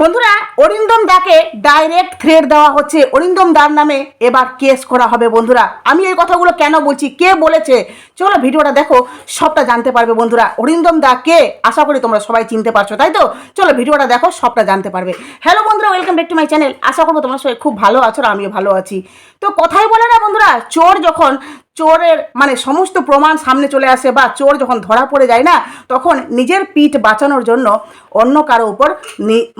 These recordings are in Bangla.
বন্ধুরা, অরিন্দম দাকে ডাইরেক্ট থ্রেড দেওয়া হচ্ছে। অরিন্দম দার নামে এবার কেস করা হবে বন্ধুরা। আমি এই কথাগুলো কেন বলছি? কে বলেছে? চলো ভিডিওটা দেখো, সবটা জানতে পারবে বন্ধুরা। অরিন্দম দা কে? আশা করি তোমরা সবাই চিনতে পারছ, তাই তো? চলো ভিডিওটা দেখো, সবটা জানতে পারবে। হ্যালো বন্ধুরা welcome back to my channel আশা করব তোমরা সবাই খুব ভালো আছো আর আমিও ভালো আছি। তো কথাই বলে না বন্ধুরা, চোর যখন চোরের মানে সমস্ত প্রমাণ সামনে চলে আসে বা চোর যখন ধরা পড়ে যায় না, তখন নিজের পিঠ বাঁচানোর জন্য অন্য কারও উপর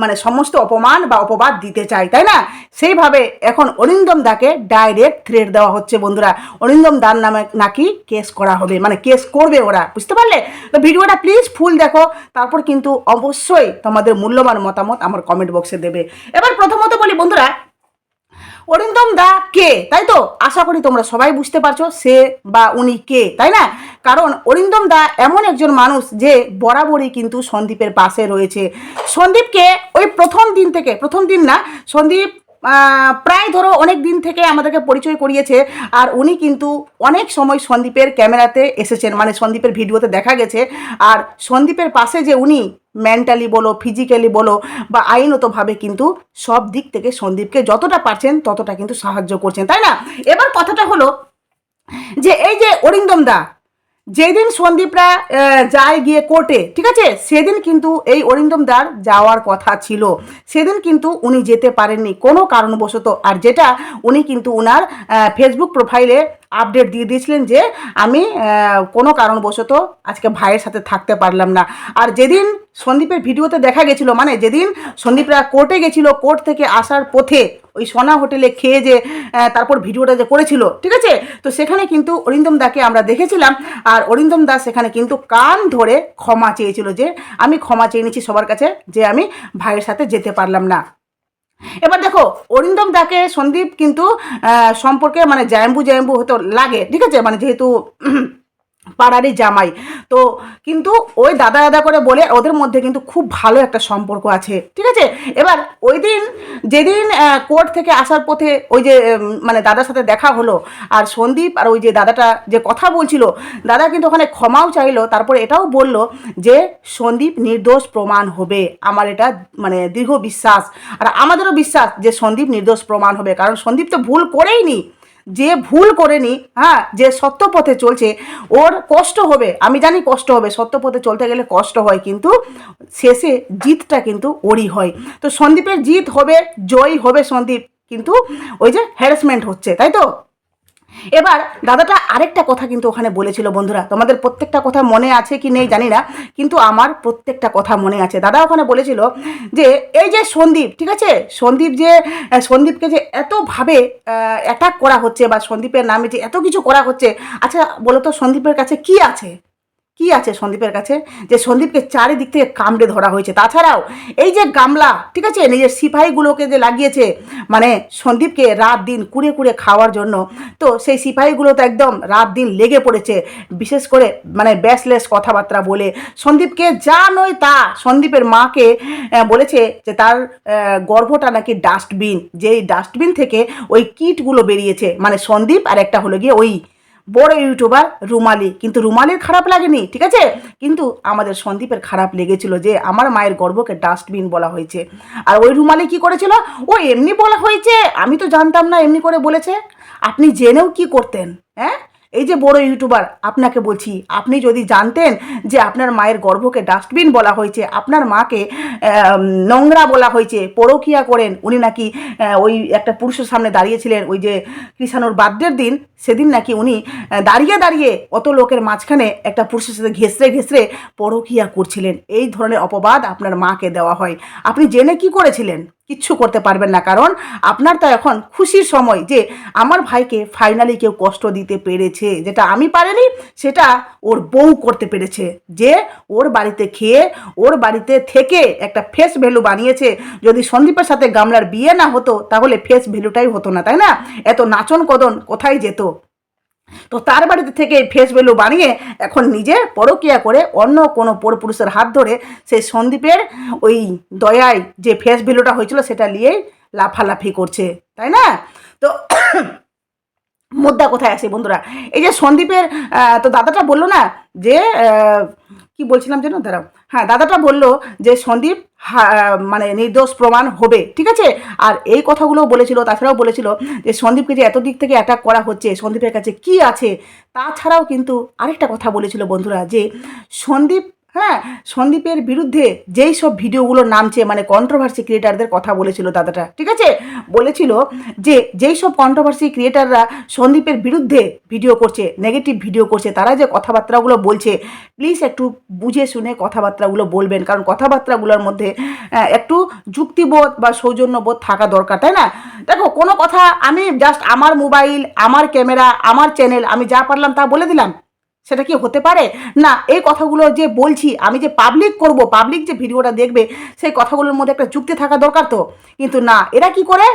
মানে সমস্ত অপমান বা অপবাদ দিতে চায়, তাই না? সেইভাবে এখন অরিন্দম দাকে ডাইরেক্ট থ্রেড দেওয়া হচ্ছে বন্ধুরা। অরিন্দম দার নামে নাকি কেস করা হবে মানে কেস করবে ওরা, বুঝতে পারলে? তো ভিডিওটা প্লিজ ফুল দেখো, তারপর কিন্তু অবশ্যই তোমাদের মূল্যবান মতামত আমার কমেন্ট বক্সে দেবে। এবার প্রথমত বলি বন্ধুরা অরিন্দম দা কে? তাই তো? আশা করি তোমরা সবাই বুঝতে পারছ সে বা উনি কে, তাই না? কারণ অরিন্দম দা এমন একজন মানুষ যে বরাবরই কিন্তু সন্দীপের পাশে রয়েছে। সন্দীপকে ওই প্রথম দিন থেকে, প্রথম দিন না, সন্দীপ প্রায় ধরো অনেক দিন থেকে আমাদেরকে পরিচয় করিয়েছে, আর উনি কিন্তু অনেক সময় সন্দীপের ক্যামেরাতে এসেছেন মানে সন্দীপের ভিডিওতে দেখা গেছে। আর সন্দীপের পাশে যে উনি মেন্টালি বলো ফিজিক্যালি বলো, বা আইনতভাবে কিন্তু সব দিক থেকে সন্দীপকে যতটা পারছেন ততটা কিন্তু সাহায্য করছেন, তাই না? এবার কথাটা হলো যে, এই যে অরিন্দম দা যেদিন সন্দীপরা যায় গিয়ে কোর্টে ঠিক আছে? সেদিন কিন্তু এই অরিন্দম দার যাওয়ার কথা ছিল। সেদিন কিন্তু উনি যেতে পারেননি কোনো কারণবশত। আর যেটা উনি কিন্তু আহ, ফেসবুক প্রোফাইলে আপডেট দিয়ে দিয়েছিলেন যে আমি কোনো কারণবশত আজকে ভাইয়ের সাথে থাকতে পারলাম না। আর যেদিন সন্দীপের ভিডিওতে দেখা গেছিল মানে যেদিন সন্দীপরা কোর্টে গেছিল কোর্ট থেকে আসার পথে ওই সোনা হোটেলে খেয়ে যে তারপর ভিডিওটা যে করেছিল, ঠিক আছে? তো সেখানে কিন্তু অরিন্দম দাকে আমরা দেখেছিলাম, আর অরিন্দম দাস সেখানে কিন্তু কান ধরে ক্ষমা চেয়েছিল যে, আমি ক্ষমা চেয়ে নিচ্ছি সবার কাছে, যে আমি ভাইয়ের সাথে যেতে পারলাম না। এবার দেখো, অরিন্দম দাকে সন্দীপ কিন্তু সম্পর্কে মানে জায়াম্বু জায়াম্বু হতো লাগে, ঠিক আছে? মানে যেহেতু পাড়ারই জামাই। তো কিন্তু ওই দাদা দাদা করে বলে ওদের মধ্যে কিন্তু খুব ভালো একটা সম্পর্ক আছে, ঠিক আছে? এবার ওই দিন যেদিন কোর্ট থেকে আসার পথে ওই যে মানে দাদার সাথে দেখা হলো, আর সন্দীপ আর ওই যে দাদাটা যে কথা বলছিল, দাদা কিন্তু ওখানে ক্ষমাও চাইলো, তারপরে এটাও বলল যে সন্দীপ নির্দোষ প্রমাণ হবে, আমার এটা মানে দীর্ঘ বিশ্বাস। আর আমাদেরও বিশ্বাস যে সন্দীপ নির্দোষ প্রমাণ হবে, কারণ সন্দীপ তো ভুল করেই নি যে ভুল করেনি হ্যাঁ যে সত্য পথে চলছে, ওর কষ্ট হবে, আমি জানি কষ্ট হবে সত্য পথে চলতে গেলে কষ্ট হয়, কিন্তু শেষে জিতটা কিন্তু ওরই হয়। তো সন্দীপের জিত হবে জয় হবে সন্দীপ, কিন্তু ওই যে হ্যারাসমেন্ট হচ্ছে, তাই তো? এবার দাদাটা আরেকটা কথা কিন্তু ওখানে বলেছিল, বন্ধুরা, তোমাদের প্রত্যেকটা কথা মনে আছে কি নেই জানি না, কিন্তু আমার প্রত্যেকটা কথা মনে আছে। দাদা ওখানে বলেছিল যে, এই যে সন্দীপ, ঠিক আছে? সন্দীপ যে সন্দীপকে যে এতভাবে অ্যাটাক করা হচ্ছে বা সন্দীপের নামে যে এত কিছু করা হচ্ছে আচ্ছা বলো তো সন্দীপের কাছে কি আছে? কি আছে সন্দীপের কাছে? যে সন্দীপকে চারিদিক থেকে কামড়ে ধরা হয়েছে। তাছাড়াও এই যে গামলা, ঠিক আছে? নিজের সিপাহীগুলোকে যে লাগিয়েছে মানে সন্দীপকে রাত দিন কুড়ে কুড়ে খাওয়ার জন্য, তো সেই সিপাহীগুলো তো একদম রাত দিন লেগে পড়েছে। বিশেষ করে মানে ব্যাসলেস কথাবার্তা বলে। সন্দীপকে যা নয় তা সন্দীপের মাকে বলেছে যে তার গর্ভটা নাকি ডাস্টবিন। যেই ডাস্টবিন থেকে ওই কিটগুলো বেরিয়েছে। মানে সন্দীপ আর একটা হলো গিয়ে ওই বড় ইউটিউবার রুমালি। কিন্তু রুমালির খারাপ লাগেনি, ঠিক আছে? কিন্তু আমাদের সন্দীপের খারাপ লেগেছিল যে আমার মায়ের গর্বকে ডাস্টবিন বলা হয়েছে। আর ওই রুমালি কি করেছিল? ও এমনি বলা হয়েছে, আমি তো জানতাম না এমনি করে বলেছে। আপনি জেনেও কি করতেন হ্যাঁ? এই যে বড় ইউটিউবার, আপনাকে বলছি, আপনি যদি জানতেন যে আপনার মায়ের গর্ভকে ডাস্টবিন বলা হয়েছে, আপনার মাকে নোংরা বলা হয়েছে, পরকিয়া করেন, উনি নাকি ওই একটা পুরুষের সামনে দাঁড়িয়েছিলেন, ওই যে কৃষাণুর বার্থডের দিন, সেদিন নাকি উনি দাঁড়িয়ে দাঁড়িয়ে অত লোকের মাঝখানে একটা পুরুষের সাথে ঘেসরে ঘেসরে পরকিয়া করছিলেন। এই ধরনের অপবাদ আপনার মাকে দেওয়া হয়। আপনি জেনে কি করেছিলেন? কিচ্ছু করতে পারবেন না। কারণ আপনার তো এখন খুশির সময় যে আমার ভাইকে ফাইনালি কেউ কষ্ট দিতে পেরেছে, যেটা আমি পারিনি, সেটা ওর বউ করতে পেরেছে। যে ওর বাড়িতে খেয়ে, ওর বাড়িতে থেকে একটা ফেস ভ্যালু বানিয়েছে। যদি সন্দীপের সাথে গামলার বিয়ে না হতো, তাহলে ফেস ভ্যালুটাই হতো না, তাই না? এত নাচন কদন কোথায় যেত? তো তার বাড়িতে থেকে ফেস ভ্যালু বানিয়ে এখন নিজে পরকিয়া করে অন্য কোনো পরপুরুষের হাত ধরে সেই সন্দীপের ওই দয়ায় যে ফেস ভ্যালুটা হয়েছিল সেটা নিয়েই লাফালাফি করছে, তাই না? তো মুদ্রা কোথায় আসে বন্ধুরা? এই যে সন্দীপের তো দাদাটা বলল না যে কি বলছিলাম যেন? দাঁড়াও। হ্যাঁ দাদাটা বলল যে সন্দীপ মানে নির্দোষ প্রমাণ হবে, ঠিক আছে? আর এই কথাগুলোও বলেছিল, তাছাড়াও বলেছিল যে সন্দীপকে যে এত দিক থেকে অ্যাটাক করা হচ্ছে, সন্দীপের কাছে কি আছে, তাছাড়াও কিন্তু আরেকটা কথা বলেছিল বন্ধুরা যে সন্দীপ হ্যাঁ সন্দীপের বিরুদ্ধে যেই সব ভিডিওগুলো নামছে মানে কন্ট্রোভার্সি ক্রিয়েটারদের কথা বলেছিল দাদাটা, ঠিক আছে? বলেছিল যে যেই সব কন্ট্রোভার্সি ক্রিয়েটাররা সন্দীপের বিরুদ্ধে ভিডিও করছে নেগেটিভ ভিডিও করছে, তারা যে কথাবার্তাগুলো বলছে প্লিজ একটু বুঝে শুনে কথাবার্তাগুলো বলবেন, কারণ কথাবার্তাগুলোর মধ্যে একটু যুক্তিবোধ বা সৌজন্যবোধ থাকা দরকার, তাই না? দেখো, কোনো কথা আমি জাস্ট আমার মোবাইল আমার ক্যামেরা আমার চ্যানেল আমি যা পারলাম তা বলে দিলাম। সেটা কি হতে পারে? না, এই কথাগুলো যে বলছি, আমি যে পাবলিক করব পাবলিক যে ভিডিওটা দেখবে, সেই কথাগুলোর মধ্যে একটা যুক্তি থাকা দরকার তো। কিন্তু না, এরা কি করে?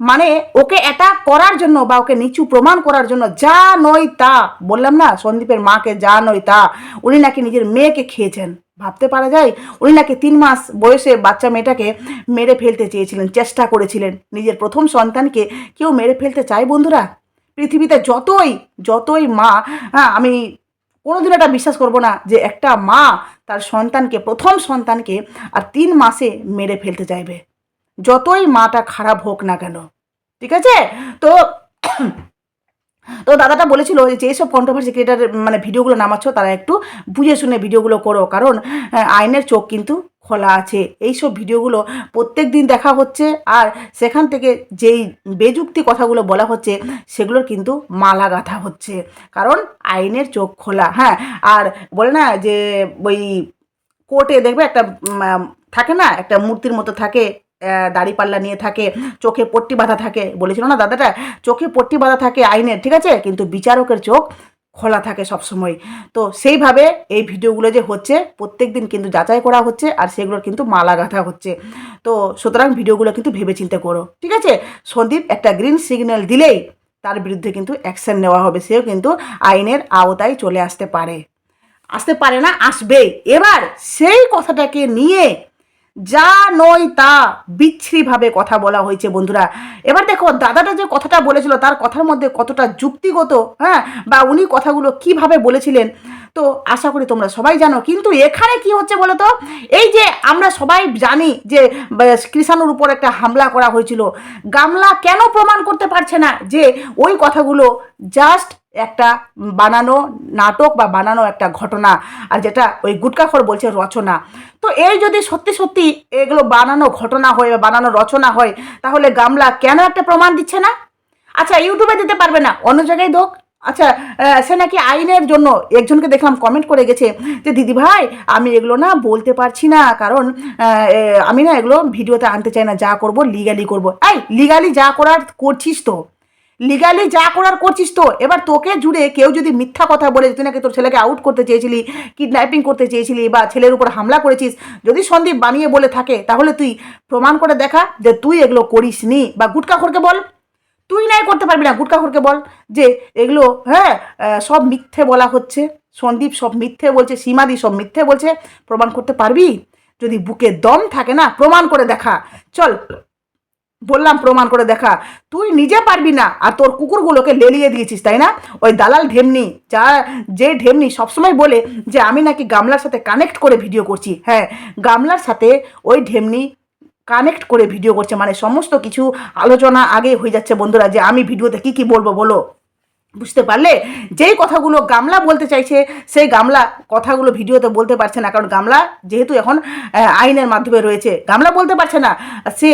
মানে ওকে অ্যাটাক করার জন্য বা ওকে নিচু প্রমাণ করার জন্য, যা নয় তা, বললাম না, সন্দীপের মাকে যা নয় তা, উনি নাকি নিজের মেয়েকে খেয়েছেন। ভাবতে পারা যায়, উনি নাকি তিন মাস বয়সে বাচ্চা মেয়েটাকে মেরে ফেলতে চেয়েছিলেন, চেষ্টা করেছিলেন। নিজের প্রথম সন্তানকে কেউ মেরে ফেলতে চায় বন্ধুরা? পৃথিবীতে যতই যতই মা হ্যাঁ আমি কোনোদিন এটা বিশ্বাস করব না যে একটা মা তার সন্তানকে, প্রথম সন্তানকে আর তিন মাসে মেরে ফেলতে চাইবে। যতই মাটা খারাপ হোক না কেন। ঠিক আছে? তো তো দাদাটা বলেছিল যে যেসব কন্ট্রোভার্সি ক্রিয়েটার মানে ভিডিওগুলো নামাচ্ছ, তারা একটু বুঝে শুনে ভিডিওগুলো করো। কারণ আইনের চোখ কিন্তু খোলা আছে। এইসব ভিডিওগুলো প্রত্যেক দিন দেখা হচ্ছে। আর সেখান থেকে যেই বেযুক্তি কথাগুলো বলা হচ্ছে, সেগুলোর কিন্তু মালা গাঁথা হচ্ছে। কারণ, আইনের চোখ খোলা। হ্যাঁ আর বলে না যে, ওই কোর্টে দেখবে একটা থাকে না, একটা মূর্তির মতো থাকে। দাড়িপাল্লা নিয়ে থাকে, চোখে পট্টি বাঁধা থাকে, বলেছিল না দাদাটা? চোখে পট্টি বাঁধা থাকে আইনের, ঠিক আছে? কিন্তু বিচারকের চোখ খোলা থাকে সব সময় তো সেইভাবে এই ভিডিওগুলো যে হচ্ছে প্রত্যেক দিন কিন্তু যাচাই করা হচ্ছে আর সেগুলোর কিন্তু মালা গাঁথা হচ্ছে। তো সুতরাং ভিডিওগুলো কিন্তু ভেবেচিন্তে করো, ঠিক আছে? সন্দীপ একটা গ্রিন সিগন্যাল দিলেই তার বিরুদ্ধে কিন্তু অ্যাকশন নেওয়া হবে, সেও কিন্তু আইনের আওতায় চলে আসতে পারে। আসতে পারে না, আসবেই। এবার সেই কথাটাকে নিয়ে যা নয় তা বিচ্ছিরিভাবে কথা বলা হয়েছে, বন্ধুরা। এবার দেখো, দাদাটা যে কথাটা বলেছিল, তার কথার মধ্যে কতটা যুক্তিগত হ্যাঁ? বা উনি কথাগুলো কীভাবে বলেছিলেন? তো আশা করি তোমরা সবাই জানো। কিন্তু এখানে কি হচ্ছে বলো তো এই যে আমরা সবাই জানি যে কৃষাণুর উপর একটা হামলা করা হয়েছিল। গামলা কেন প্রমাণ করতে পারছে না যে ওই কথাগুলো জাস্ট একটা বানানো নাটক বা বানানো একটা ঘটনা, আর যেটা ওই গুটকাখর বলছে রচনা। তো এই যদি সত্যি সত্যি এগুলো বানানো ঘটনা হয় বা বানানো রচনা হয়, তাহলে গামলা কেন একটা প্রমাণ দিচ্ছে না? আচ্ছা ইউটিউবে দিতে পারবে না, অন্য জায়গায় দোক। আচ্ছা সে নাকি আইনের জন্য একজনকে দেখলাম কমেন্ট করে গেছে যে, দিদি ভাই, আমি এগুলো না বলতে পারছি না, কারণ আমি না এগুলো ভিডিওতে আনতে চাই না, যা করব লিগালি করব। এই লিগালি যা করার করছিস তো। লিগালি যা করার করছিস তো। এবার তোকে জুড়ে কেউ যদি মিথ্যা কথা বলে তুই নাকি তোর ছেলেকে আউট করতে চেয়েছিলি কিডন্যাপিং করতে চেয়েছিলি বা ছেলের উপর হামলা করেছিস, যদি সন্দীপ বানিয়ে বলে থাকে, তাহলে তুই প্রমাণ করে দেখা যে তুই এগুলো করিস নি বা গুটকা গুটকাখোরকে বল। তুই নাই করতে পারবি না, গুটকা গুটকাখোরকে বল যে এগুলো হ্যাঁ সব মিথ্যে বলা হচ্ছে। সন্দীপ সব মিথ্যে বলছে, সীমাদি সব মিথ্যে বলছে। প্রমাণ করতে পারবি? যদি বুকে দম থাকে না, প্রমাণ করে দেখা। চল বললাম প্রমাণ করে দেখা। তুই নিজে পারবি না, আর তোর কুকুরগুলোকে লেলিয়ে দিয়েছিস, তাই না? ওই দালাল ঢেমনি, যা যে ঢেমনি সবসময় বলে যে, আমি নাকি গামলার সাথে কানেক্ট করে ভিডিও করছি। হ্যাঁ গামলার সাথে ওই ঢেমনি কানেক্ট করে ভিডিও করছে। মানে সমস্ত কিছু আলোচনা আগে হয়ে যাচ্ছে বন্ধুরা, যে আমি ভিডিওতে কী কী বলব বলো। বুঝতে পারলে? যেই কথাগুলো গামলা বলতে চাইছে, সেই গামলা কথাগুলো ভিডিওতে বলতে পারছে না, কারণ গামলা যেহেতু এখন আইনের মাধ্যমে রয়েছে। গামলা বলতে পারছে না। সে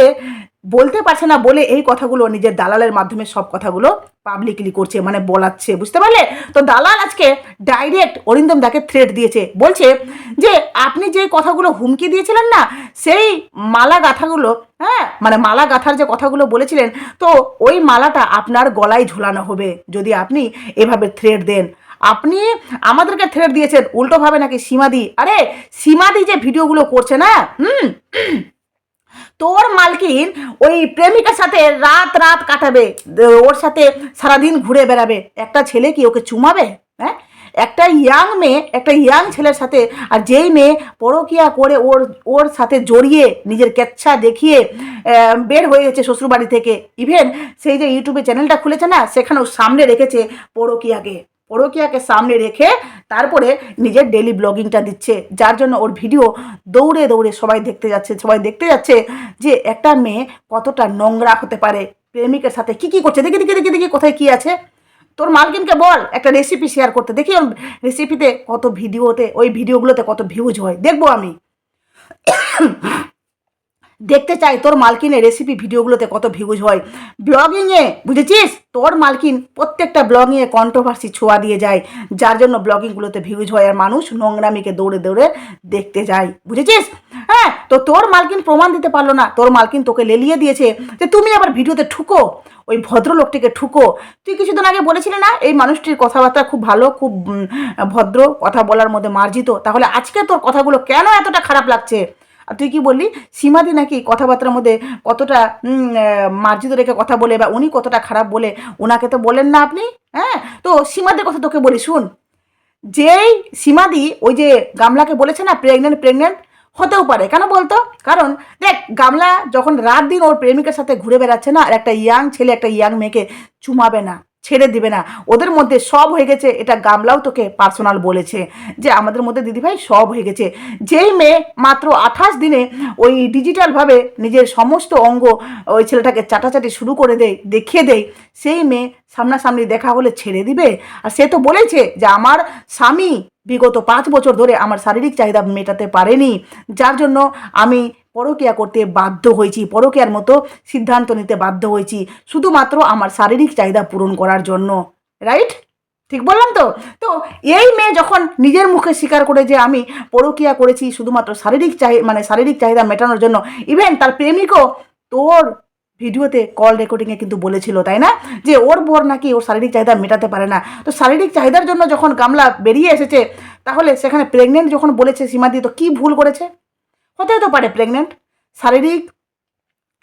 বলতে পারছে না বলে এই কথাগুলো নিজের দালালের মাধ্যমে সব কথাগুলো পাবলিকলি করছে মানে বলাচ্ছে, বুঝতে পারলে? তো দালাল আজকে ডাইরেক্ট অরিন্দম দাকে থ্রেট দিয়েছে। বলছে যে, আপনি যে কথাগুলো হুমকি দিয়েছিলেন না, সেই মালা গাথাগুলো হ্যাঁ? মানে মালা গাথার যে কথাগুলো বলেছিলেন, তো ওই মালাটা আপনার গলায় ঝুলানো হবে যদি আপনি এভাবে থ্রেট দেন। আপনি আমাদেরকে থ্রেট দিয়েছেন, উল্টোভাবে নাকি সীমাদি, আরে সীমাদি যে ভিডিওগুলো করছে না, হুম? তোর মালকিন ওই প্রেমিকার সাথে রাত রাত কাটাবে ওর সাথে সারাদিন ঘুরে বেড়াবে। একটা ছেলে কি ওকে চুমাবে? হ্যাঁ? একটা ইয়াং মেয়ে, একটা ইয়াং ছেলের সাথে, আর যেই মেয়ে পরকিয়া করে ওর ওর সাথে জড়িয়ে নিজের কেচ্ছা দেখিয়ে বের হয়ে গেছে শ্বশুরবাড়ি থেকে। ইভেন সেই যে ইউটিউবে চ্যানেলটা খুলেছে না, সেখানেও সামনে রেখেছে পরকিয়াকে। পরকিয়াকে সামনে রেখে তারপরে নিজের ডেলি ব্লগিংটা দিচ্ছে, যার জন্য ওর ভিডিও দৌড়ে দৌড়ে সবাই দেখতে যাচ্ছে, সবাই দেখতে যাচ্ছে যে একটা মেয়ে কতটা নোংরা হতে পারে। প্রেমিকের সাথে কি কি করছে? দেখি দেখি দেখি দেখি কোথায় কি আছে। তোর মালকিনকে বল, একটা রেসিপি শেয়ার করতে। দেখি রেসিপিতে কত ভিডিওতে ওই ভিডিওগুলোতে কত ভিউজ হয়। দেখব আমি। দেখতে চাই তোর মালকিনের রেসিপি ভিডিওগুলোতে কত ভিউজ হয়। ব্লগিংয়ে, বুঝেছিস? তোর মালকিন প্রত্যেকটা ব্লগিংয়ে কন্ট্রোভার্সি ছোঁয়া দিয়ে যায়। যার জন্য ব্লগিংগুলোতে ভিউজ হয় আর মানুষ নোংরামিকে দৌড়ে দৌড়ে দেখতে যায়। বুঝেছিস? হ্যাঁ তো তোর মালকিন প্রমাণ দিতে পারল না। তোর মালকিন তোকে লেলিয়ে দিয়েছে যে তুমি আবার ভিডিওতে ঠুকো, ওই ভদ্রলোকটিকে ঠুকো। তুই কিছুদিন আগে বলেছিলি না, এই মানুষটির কথাবার্তা খুব ভালো, খুব ভদ্র, কথা বলার মধ্যে মার্জিত। তাহলে আজকে তোর কথাগুলো কেন এতটা খারাপ লাগছে? আর তুই কি বললি? সীমাদি নাকি কথাবার্তার মধ্যে কতটা মার্জিত রেখে কথা বলে বা উনি কতটা খারাপ বলে ওনাকে তো বলেন না আপনি হ্যাঁ? তো সীমাদির কথা তোকে বলি, শুন। যেই সীমাদি ওই যে গামলাকে বলেছে না প্রেগনেন্ট প্রেগনেন্ট হতেও পারে। কেন বলতো? কারণ দেখ, গামলা যখন রাত দিন ওর প্রেমিকের সাথে ঘুরে বেড়াচ্ছে না, আর একটা ইয়াং ছেলে, একটা ইয়াং মেয়েকে চুমাবে না। ছেড়ে দিবে না। ওদের মধ্যে সব হয়ে গেছে, এটা গামলাও তোকে পার্সোনাল বলেছে। যে আমাদের মধ্যে দিদিভাই সব হয়ে গেছে। যেই মেয়ে মাত্র আঠাশ দিনে ওই ডিজিটালভাবে নিজের সমস্ত অঙ্গ ওই ছেলেটাকে চাটাচাটি শুরু করে দেয়, দেখিয়ে দেয়, সেই মেয়ে সামনাসামনি দেখা হলে ছেড়ে দিবে? আর সে তো বলেছে যে আমার স্বামী বিগত পাঁচ বছর ধরে আমার শারীরিক চাহিদা মেটাতে পারেনি, যার জন্য আমি পরকিয়া করতে বাধ্য হয়েছি, পরকিয়ার মতো সিদ্ধান্ত নিতে বাধ্য হয়েছি, শুধুমাত্র আমার শারীরিক চাহিদা পূরণ করার জন্য। রাইট ঠিক বললাম তো? তো এই মেয়ে যখন নিজের মুখে স্বীকার করে যে আমি পরকিয়া করেছি, শুধুমাত্র শারীরিক চাহি মানে শারীরিক চাহিদা মেটানোর জন্য ইভেন তার প্রেমিকও তোর ভিডিওতে কল রেকর্ডিংয়ে কিন্তু বলেছিল, তাই না? যে ওর বর নাকি ওর শারীরিক চাহিদা মেটাতে পারে না। তো শারীরিক চাহিদার জন্য যখন গামলা বেরিয়ে এসেছে, তাহলে সেখানে প্রেগনেন্ট যখন বলেছে সীমাদি, তো কী ভুল করেছে? হতেও তো পারে প্রেগনেন্ট শারীরিক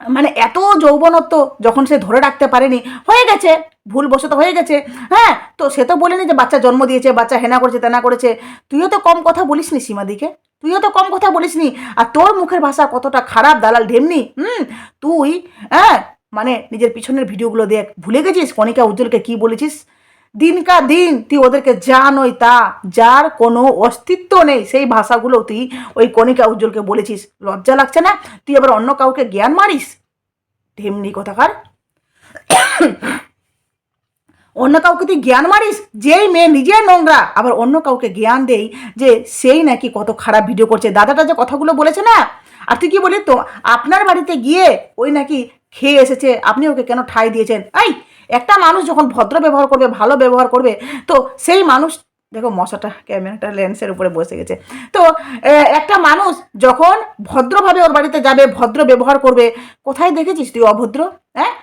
মানে এত যৌবনত্ব যখন সে ধরে রাখতে পারেনি, হয়ে গেছে, ভুলবশত হয়ে গেছে। হ্যাঁ তো সে তো বলেনি যে বাচ্চা জন্ম দিয়েছে, বাচ্চা হেনা করেছে, তেনা করেছে। তুইও তো কম কথা বলিসনি সীমাদিকে। তুইও তো কম কথা বলিস নি আর তোর মুখের ভাষা কতটা খারাপ, দালাল ঢেমনি? হুম? তুই হ্যাঁ? মানে নিজের পিছনের ভিডিওগুলো দেখ। ভুলে গেছিস কণিকা উজ্জ্বলকে কি বলেছিস? দিনকা দিন তুই ওদেরকে যা নই তা, যার কোনো অস্তিত্ব নেই, সেই ভাষাগুলো তুই ওই কণিকা উজ্জ্বলকে বলেছিস। লজ্জা লাগছে না? তুই আবার অন্য কাউকে জ্ঞান মারিস? ঢেমনি কথাকার? অন্য কাউকে তুই জ্ঞান মারিস? যেই মেয়ে নিজে নোংরা। আবার অন্য কাউকে জ্ঞান দেই যে সেই নাকি কত খারাপ ভিডিও করছে। দাদাটা যে কথাগুলো বলেছে না? আর তুই কি বলি তো, আপনার বাড়িতে গিয়ে ওই নাকি খেয়ে এসেছে, আপনি ওকে কেন ঠাই দিয়েছেন? এই, একটা মানুষ যখন ভদ্র ব্যবহার করবে, ভালো ব্যবহার করবে, তো সেই মানুষ, দেখো মশাটা ক্যামেরাটা লেন্সের উপরে বসে গেছে। তো একটা মানুষ যখন ভদ্রভাবে ওর বাড়িতে যাবে, ভদ্র ব্যবহার করবে, কোথায় দেখেছিস তুই অভদ্র? হ্যাঁ?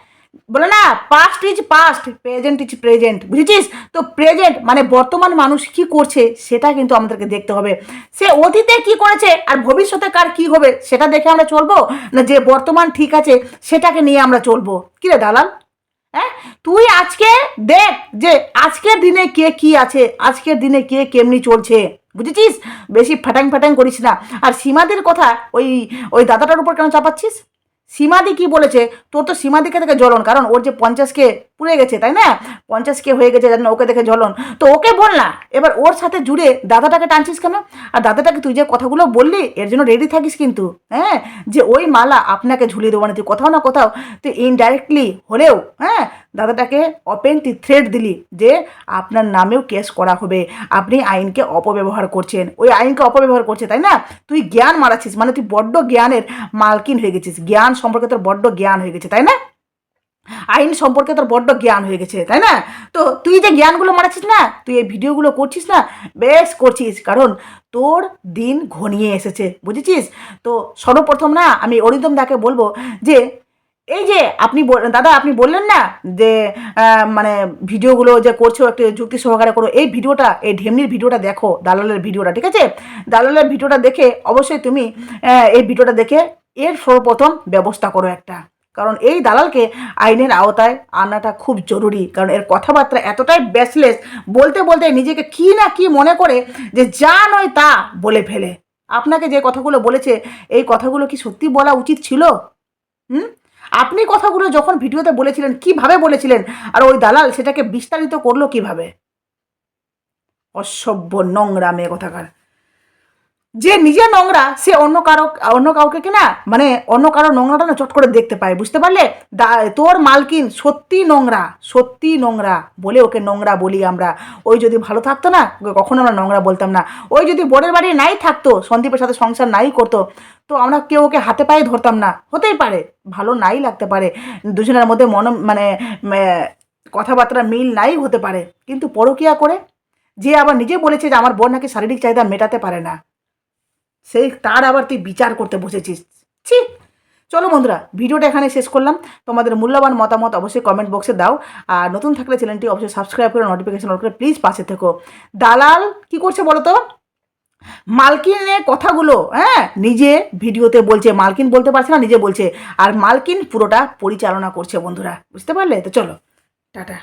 বলে না past is past present is present বুঝেছিস? তো প্রেজেন্ট মানে বর্তমান মানুষ কি করছে সেটা কিন্তু আমাদেরকে দেখতে হবে। সে অতীতে কি করেছে আর ভবিষ্যতে কার কি হবে সেটা দেখে আমরা চলবো? না যে বর্তমান ঠিক আছে সেটাকে নিয়ে আমরা চলবো। কি রে দালাল? হ্যাঁ? তুই আজকে দেখ যে আজকের দিনে কে কি আছে, আজকের দিনে কে কেমনি চলছে, বুঝেছিস? বেশি ফাটাং ফাটাং করিস না। আর সীমাদের কথা ওই ওই দাদাটার উপর কেন চাপাচ্ছিস? সীমাদি কি বলেছে? তোর তো সীমাদিকে থেকে জ্বলন কারণ ওর যে পঞ্চাশকে পুড়ে গেছে, তাই না? পঞ্চাশ কে হয়ে গেছে যার ওকে দেখে জ্বলন তো ওকে বল না, এবার ওর সাথে জুড়ে দাদাটাকে টানছিস কেন? আর দাদাটাকে তুই যে কথাগুলো বললি, এর জন্য রেডি থাকিস কিন্তু হ্যাঁ? যে ওই মালা আপনাকে ঝুলিয়ে দেবো না তুই কোথাও না কোথাও, তুই ইনডাইরেক্টলি হলেও হ্যাঁ? দাদাটাকে ওপেন তুই থ্রেড দিলি যে আপনার নামেও কেস করা হবে। আপনি আইনকে অপব্যবহার করছেন। ওই আইনকে অপব্যবহার করছে, তাই না? তুই জ্ঞান মারাচ্ছিস মানে তুই বড্ড জ্ঞানের মালকিন হয়ে গেছিস। জ্ঞান সম্পর্কে তোর বড্ড জ্ঞান হয়ে গেছে, তাই না? আইন সম্পর্কে তোর বড্ড জ্ঞান হয়ে গেছে, তাই না? তো তুই যে জ্ঞানগুলো মারাচ্ছিস না, তুই এই ভিডিওগুলো করছিস না, বেশ করছিস, কারণ তোর দিন ঘনিয়ে এসেছে, বুঝেছিস? তো সর্বপ্রথম না, আমি অরিন্দম দাকে বলব যে, এই যে আপনি দাদা আপনি বললেন না যে মানে ভিডিওগুলো যে করছ, একটু যুক্তি সহকারে করো, এই ভিডিওটা, এই ঢেমনির ভিডিওটা দেখো, দালালের ভিডিওটা, ঠিক আছে? দালালের ভিডিওটা দেখে অবশ্যই তুমি এই ভিডিওটা দেখে এর সর্বপ্রথম ব্যবস্থা করো একটা। কারণ এই দালালকে আইনের আওতায় আনাটা খুব জরুরি। কারণ এর কথাবার্তা এতটাই ব্যাসলেস বলতে বলতে নিজেকে কি না কি মনে করে যে যা নয় তা বলে ফেলে। আপনাকে যে কথাগুলো বলেছে, এই কথাগুলো কি সত্যি বলা উচিত ছিল? হুম? আপনি কথাগুলো যখন ভিডিওতে বলেছিলেন, কীভাবে বলেছিলেন? আর ওই দালাল সেটাকে বিস্তারিত করল কীভাবে? অসভ্য নোংরা মেয়ে কথাকার। যে নিজে নোংরা, সে অন্য কারও, অন্য কাউকে কি না মানে অন্য কারও নোংরাটা না চট করে দেখতে পায়, বুঝতে পারলে? তোর মালকিন সত্যি নোংরা সত্যি নোংরা বলে ওকে নোংরা বলি আমরা। ওই যদি ভালো থাকতো না কখনো আমরা নোংরা বলতাম না। ওই যদি বোনের বাড়ি নাই থাকতো, সন্দীপের সাথে সংসার নাই করতো, তো আমরা কেউ ওকে হাতে পায়ে ধরতাম না। হতেই পারে, ভালো নাই লাগতে পারে। দুজনের মধ্যে মন মানে কথাবার্তা মিল নাই হতে পারে। কিন্তু পরকিয়া করে, যে আবার নিজে বলেছে যে আমার বোন নাকি শারীরিক চাহিদা মেটাতে পারে না। সেই তার আবার তুই বিচার করতে বসেছিস। ছি। চলো বন্ধুরা, ভিডিওটা এখানে শেষ করলাম। তোমাদের মূল্যবান মতামত অবশ্যই কমেন্ট বক্সে দাও। আর নতুন থাকলে চ্যানেলটি অবশ্যই সাবস্ক্রাইব করে নোটিফিকেশন অন করে প্লিজ পাশে থেকো। দালাল, কি করছে বলো তো মালকিনের কথাগুলো হ্যাঁ নিজে ভিডিওতে বলছে, মালকিন বলতে পারছে না, নিজে বলছে। আর মালকিন পুরোটা পরিচালনা করছে বন্ধুরা। বুঝতে পারলে? তো চলো, টাটা।